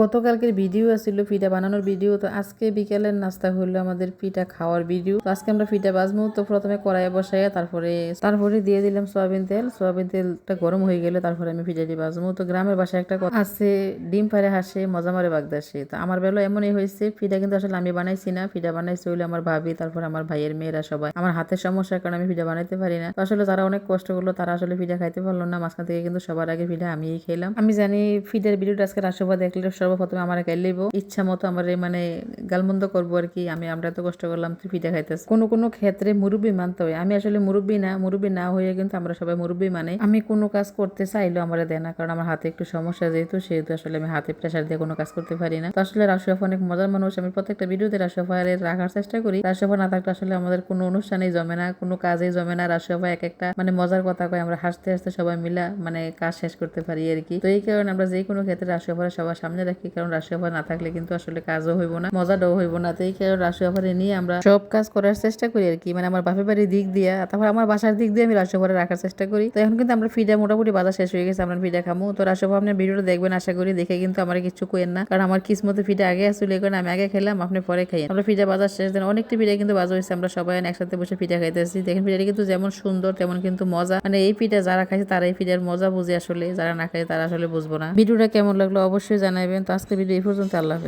গতকালকের ভিডিও আসছিল পিঠা বানানোর ভিডিও। তো আজকে বিকেলের নাস্তা হলো আমাদের পিঠা খাওয়ার ভিডিও। তো আজকে আমরা পিঠা বাজবো তো প্রথমে কড়াইয়ে বসাইয়া তারপরে তারপরে দিয়ে দিলাম সয়াবিন তেল। সয়াবিন তেলটা গরম হয়ে গেলে তারপরে আমি পিঠাটি বাজবো তো গ্রামের বাসায় একটা কথা আছে, ডিম পারে হাসে, মজা মারে বাগদাসে তো আমার বেলা এমনই হয়েছে, পিঠা কিন্তু আসলে আমি বানাইছি না। পিঠা বানাইছি হইলে আমার ভাবি, তারপর আমার ভাইয়ের মেয়েরা সবাই। আমার হাতের সমস্যার কারণে আমি পিঠা বানাইতে পারি না। তো আসলে তারা অনেক কষ্ট করল, তারা আসলে পিঠা খাইতে পারল না। মাঝখান থেকে কিন্তু সবার আগে পিঠা আমিই খেলাম। আমি জানি ফিডের ভিডিওটা আজকে রাষ্ট্রপা দেখলে সর্বপ্রথমে আমার গাইল লইব। ইচ্ছা মতো আমার মানে গালমন্দ করব আর কি। আমি, আমরা এত কষ্ট করলাম, তুই পিঠা খাইতেছ। কোনো কোনো ক্ষেত্রে মুরব্বী মানতে হয়। আমি আসলে মুরব্বী না মুরব্বী না হয়ে কিন্তু আমরা সবাই মুরব্বী মানে। আমি কোনো কাজ করতে চাইলেও আমার দেয় না, কারণ আমার হাতে একটু সমস্যা যেহেতু, সেহেতু আসলে আমি হাতে প্রেশার দিয়ে কোনো কাজ করতে পারি না। তো আসলে রাষ্ট্রপা অনেক মজার মানুষ। আমি প্রত্যেকটা ভিডিওতে রাষ্ট্রপায়ের রাখার চেষ্টা করি। রাষ্ট্রপা না থাকলে আসলে আমাদের কোনো অনুষ্ঠানেই জমে না, কোনো কাজেই জমে না। রাষ্ট্রপা এক একটা মানে মজার কথা কয়। আমরা হাসতে হাসতে সবাই মিলা মানে কাজ শেষ করতে পারি আর কি। তো এই কারণে আমরা যে কোনো ক্ষেত্রে রাষ্ট্রপারে সবার সামনে রাখি। কারণ রাষ্ট্রপা না থাকলে কিন্তু আসলে কাজও হইব না, মজাটাও হইব না। তো এই কারণে রাষ্ট্রপারে নিয়ে আমরা সব কাজ করার চেষ্টা করি আর কি। মানে আমার বাপের বাড়ির দিক দিয়া, তারপর আমার বাসার দিক দিয়ে আমি রাষ্ট্রপারে রাখার চেষ্টা করি। তো এখন কিন্তু আমরা ফিডা মোটামুটি বাজার শেষ হয়ে গেছে, আমরা ফিডা খামো। তো রাষ্ট্রপা আপনার ভিডিওটা দেখবেন, আশা করি দেখে কিন্তু আমার কিছু কোয়েন না। কারণ আমার কিসমতে ফিডা আগে আসলে এই আমি আগে খেলাম, আপনি পরে খাই আমরা ফিডা বাজার শেষ দেন অনেকটি ফিডা কিন্তু বাজার হয়েছে, আমরা সবাই একসাথে বসে পিঠা খাইতেছি। দেখেন পিঠাটি কিন্তু যেমন সুন্দর, তেমন কিন্তু মজা। মানে এই পিঠা যারা খাইছে তারা এই পিঠার মজা বুঝে আসলে, যারা না খায় তারা আসলে বুঝব না। ভিডিওটা কেমন লাগল অবশ্যই জানাবেন তো আজকে ভিডিও এই পর্যন্ত আল্লাহ হাফেজ।